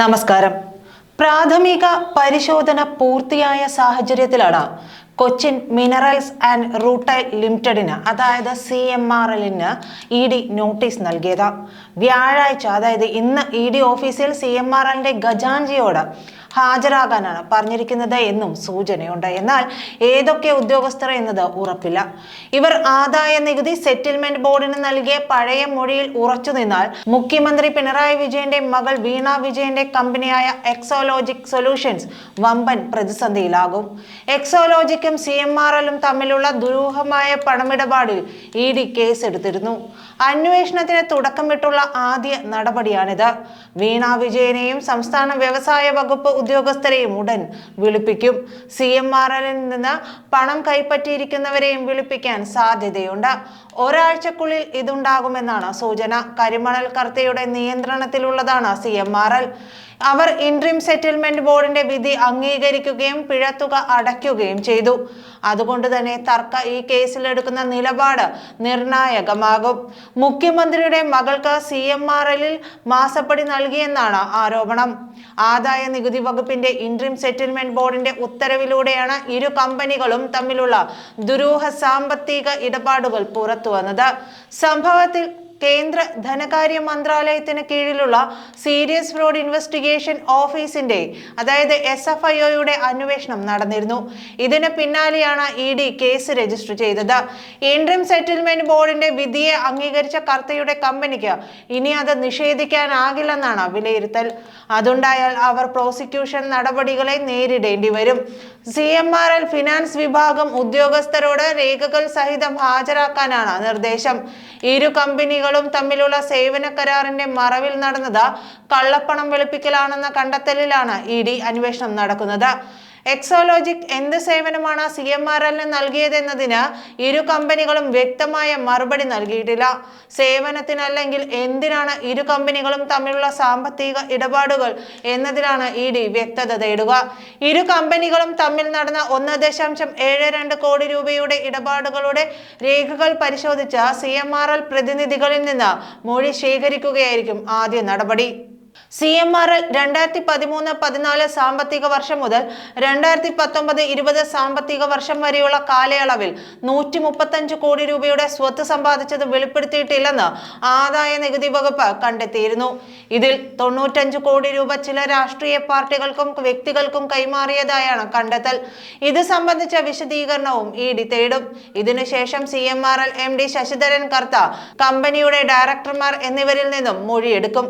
നമസ്കാരം. പ്രാഥമിക പരിശോധന പൂർത്തിയായ സാഹചര്യത്തിലാണ് കൊച്ചിൻ മിനറൽസ് ആൻഡ് റൂട്ടൈൽ ലിമിറ്റഡിന് അതായത് സി എം ആർ എല്ലിന് ഇ ഡി നോട്ടീസ് നൽകിയത്. വ്യാഴാഴ്ച അതായത് ഇന്ന് ഇ ഡി ഓഫീസിൽ സി എം ആർ എല്ലിന്റെ ഖജാൻജിയോട് ഹാജരാകാനാണ് പറഞ്ഞിരിക്കുന്നത് എന്നും സൂചനയുണ്ട്. എന്നാൽ ഏതൊക്കെ ഉദ്യോഗസ്ഥർ എന്നത് ഉറപ്പില്ല. ഇവർ ആദായ നികുതി സെറ്റിൽമെന്റ് ബോർഡിന് നൽകിയ പഴയ മൊഴിയിൽ ഉറച്ചു നിന്നാൽ മുഖ്യമന്ത്രി പിണറായി വിജയന്റെ മകൾ വീണ വിജയന്റെ കമ്പനിയായ എക്സോലോജിക് സൊല്യൂഷൻസ് വമ്പൻ പ്രതിസന്ധിയിലാകും. എക്സോലോജിക്കും സി എം ആർ എല്ലും തമ്മിലുള്ള ദുരൂഹമായ പണമിടപാടിൽ ഇ ഡി കേസെടുത്തിരുന്നു. അന്വേഷണത്തിന് തുടക്കമിട്ടുള്ള ആദ്യ നടപടിയാണിത്. വീണ വിജയനെയും സംസ്ഥാന വ്യവസായ വകുപ്പ് ഉദ്യോഗസ്ഥരെയും ഉടൻ വിളിപ്പിക്കും. സി എം ആർ എല്ലിൽ നിന്ന് പണം കൈപ്പറ്റിയിരിക്കുന്നവരെയും വിളിപ്പിക്കാൻ സാധ്യതയുണ്ട്. ഒരാഴ്ചക്കുള്ളിൽ ഇതുണ്ടാകുമെന്നാണ് സൂചന. കരിമണൽ കർത്തയുടെ നിയന്ത്രണത്തിലുള്ളതാണ് സി എം ആർ എൽ അവർ ഇൻട്രീം സെറ്റിൽമെന്റ് ബോർഡിന്റെ വിധി അംഗീകരിക്കുകയും പിഴത്തുക അടയ്ക്കുകയും ചെയ്തു. അതുകൊണ്ട് തന്നെ തർക്ക ഈ കേസിലെടുക്കുന്ന നിലപാട് നിർണായകമാകും. മുഖ്യമന്ത്രിയുടെ മകൾക്ക് സി എം ആർ എല്ലിൽ മാസപ്പടി നൽകിയെന്നാണ് ആരോപണം. ആദായ നികുതി വകുപ്പിന്റെ ഇൻട്രീം സെറ്റിൽമെന്റ് ബോർഡിന്റെ ഉത്തരവിലൂടെയാണ് ഇരു കമ്പനികളും തമ്മിലുള്ള ദുരൂഹ സാമ്പത്തിക ഇടപാടുകൾ പുറത്തുവന്നത്. സംഭവത്തിൽ കേന്ദ്ര ധനകാര്യ മന്ത്രാലയത്തിന് കീഴിലുള്ള സീരിയസ് ഫ്രോഡ് ഇൻവെസ്റ്റിഗേഷൻ ഓഫീസിന്റെ അതായത് എസ് എഫ് ഐ ഒയുടെ അന്വേഷണം നടന്നിരുന്നു. ഇതിന് പിന്നാലെയാണ് ഇ ഡി കേസ് രജിസ്റ്റർ ചെയ്തത്. ഇൻട്രം സെറ്റിൽമെന്റ് ബോർഡിന്റെ വിധിയെ അംഗീകരിച്ച കർത്തയുടെ കമ്പനിക്ക് ഇനി അത് നിഷേധിക്കാനാകില്ലെന്നാണ് വിലയിരുത്തൽ. അതുണ്ടായാൽ അവർ പ്രോസിക്യൂഷൻ നടപടികളെ നേരിടേണ്ടി വരും. C M R L finance വിഭാഗം ഉദ്യോഗസ്ഥരോട് രേഖകൾ സഹിതം ഹാജരാക്കാനാണ് നിർദ്ദേശം. ഇരു കമ്പനികളും തമ്മിലുള്ള സേവന കരാറിന്റെ മറവിൽ നടന്നത് കള്ളപ്പണം വെളുപ്പിക്കലാണെന്ന കണ്ടെത്തലിലാണ് ഇ ഡി അന്വേഷണം നടക്കുന്നത്. എക്സോലോജിക് എന്ത് സേവനമാണ് സി എം ആർ എല്ലിന് നൽകിയതെന്നതിന് ഇരു കമ്പനികളും വ്യക്തമായ മറുപടി നൽകിയിട്ടില്ല. സേവനത്തിനല്ലെങ്കിൽ എന്തിനാണ് ഇരു കമ്പനികളും തമ്മിലുള്ള സാമ്പത്തിക ഇടപാടുകൾ എന്നതിലാണ് ഇ ഡി വ്യക്തത തേടുക. ഇരു കമ്പനികളും തമ്മിൽ നടന്ന ഒന്ന് ദശാംശം ഏഴ് രണ്ട് കോടി രൂപയുടെ ഇടപാടുകളുടെ രേഖകൾ പരിശോധിച്ച സി എം ആർ എൽ പ്രതിനിധികളിൽ നിന്ന് മൊഴി ശേഖരിക്കുകയായിരിക്കും ആദ്യ നടപടി. സി എം ആർ എൽ രണ്ടായിരത്തി പതിമൂന്ന് പതിനാല് സാമ്പത്തിക വർഷം മുതൽ രണ്ടായിരത്തി പത്തൊമ്പത് ഇരുപത് സാമ്പത്തിക വർഷം വരെയുള്ള കാലയളവിൽ നൂറ്റി മുപ്പത്തഞ്ച് കോടി രൂപയുടെ സ്വത്ത് സമ്പാദിച്ചത് വെളിപ്പെടുത്തിയിട്ടില്ലെന്ന് ആദായ നികുതി വകുപ്പ് കണ്ടെത്തിയിരുന്നു. ഇതിൽ തൊണ്ണൂറ്റഞ്ച് കോടി രൂപ ചില രാഷ്ട്രീയ പാർട്ടികൾക്കും വ്യക്തികൾക്കും കൈമാറിയതായാണ് കണ്ടെത്തൽ. ഇത് സംബന്ധിച്ച വിശദീകരണവും ഇ ഡി തേടും. ഇതിനുശേഷം C M R L M D Sasidharan Kartha കമ്പനിയുടെ ഡയറക്ടർമാർ എന്നിവരിൽ നിന്നും മൊഴിയെടുക്കും.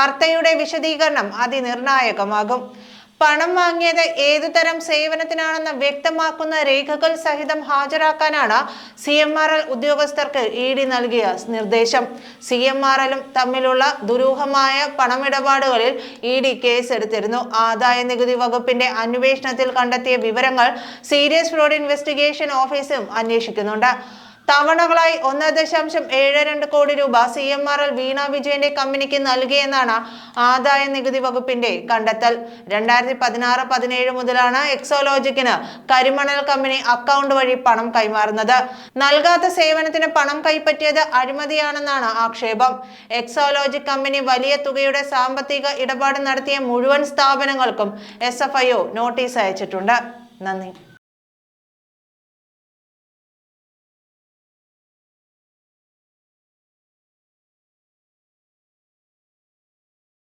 കർത്തയുടെ വിശദീകരണം അതിനിർണായകമാകും. പണം വാങ്ങിയത് ഏതുതരം സേവനത്തിനാണെന്ന് വ്യക്തമാക്കുന്ന രേഖകൾ സഹിതം ഹാജരാക്കാനാണ് സി എം ആർ എൽ ഉദ്യോഗസ്ഥർക്ക് ഇ ഡി നൽകിയ നിർദ്ദേശം. സി എം ആർ എല്ലും തമ്മിലുള്ള ദുരൂഹമായ പണമിടപാടുകളിൽ ഇ ഡി കേസെടുത്തിരുന്നു. ആദായ നികുതി വകുപ്പിന്റെ അന്വേഷണത്തിൽ കണ്ടെത്തിയ വിവരങ്ങൾ സീരിയസ് ഫ്രോഡ് ഇൻവെസ്റ്റിഗേഷൻ ഓഫീസും അന്വേഷിക്കുന്നുണ്ട്. തവണകളായി ഒന്ന് ദശാംശം ഏഴ് രണ്ട് കോടി രൂപ C M R L Veena വിജയന്റെ കമ്പനിക്ക് നൽകിയെന്നാണ് ആദായ നികുതി വകുപ്പിന്റെ കണ്ടെത്തൽ. രണ്ടായിരത്തി പതിനാറ് പതിനേഴ് മുതലാണ് എക്സോലോജിക്കിന് കരിമണൽ കമ്പനി അക്കൗണ്ട് വഴി പണം കൈമാറുന്നത്. നൽകാത്ത സേവനത്തിന് പണം കൈപ്പറ്റിയത് അഴിമതിയാണെന്നാണ് ആക്ഷേപം. എക്സോലോജിക് കമ്പനി വലിയ തുകയുടെ സാമ്പത്തിക ഇടപാട് നടത്തിയ മുഴുവൻ സ്ഥാപനങ്ങൾക്കും എസ് നോട്ടീസ് അയച്ചിട്ടുണ്ട്. നന്ദി.